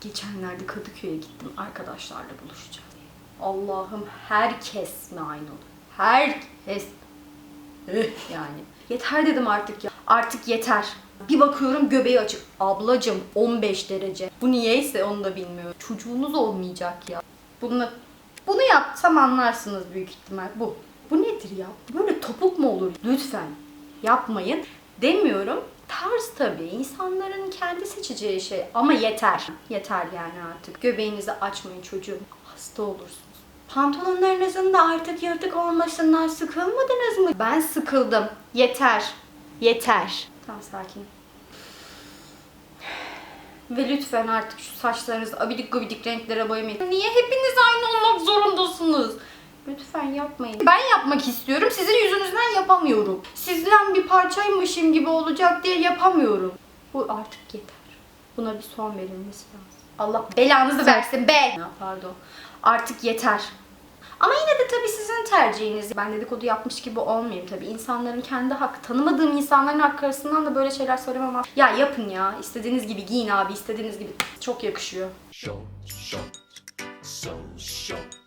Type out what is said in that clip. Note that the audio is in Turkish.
Geçenlerde Kadıköy'e gittim arkadaşlarla buluşacağım. Allah'ım herkes mi aynı olur? Herkes. Üh, yani. Yeter dedim artık ya. Artık yeter. Bir bakıyorum göbeği açık. Ablacım 15 derece. Bu niyeyse onu da bilmiyorum. Çocuğunuz olmayacak ya. Bunu bunu yapsam anlarsınız büyük ihtimal. Bu. Bu nedir ya? Böyle topuk mu olur? Lütfen yapmayın. Demiyorum. Tabii. insanların kendi seçeceği şey. Ama yeter. Yeter yani artık. Göbeğinizi açmayın çocuğum. Hasta olursunuz. Pantolonlarınızın da artık yırtık olmasından sıkılmadınız mı? Ben sıkıldım. Yeter. Yeter. Tamam sakin. Ve lütfen artık şu saçlarınızı abidik gubidik renklere boyamayın. Niye hepiniz aynı olmak zorundasınız? Lütfen yapmayın. Ben yapmak istiyorum. Sizin yüzünüzden yapamıyorum. Sizden bir parçaymışım gibi olacak diye yapamıyorum. Bu artık yeter. Buna bir son verilmesi lazım. Allah belanızı versin be. Ya, pardon. Artık yeter. Ama yine de tabii sizin tercihiniz. Ben dedikodu yapmış gibi olmayayım tabii. İnsanların kendi hakkı, tanımadığım insanların hakkı arasından da böyle şeyler söylemem ama. Ya yapın ya. İstediğiniz gibi giyin abi, istediğiniz gibi. Çok yakışıyor. Show, show, so show.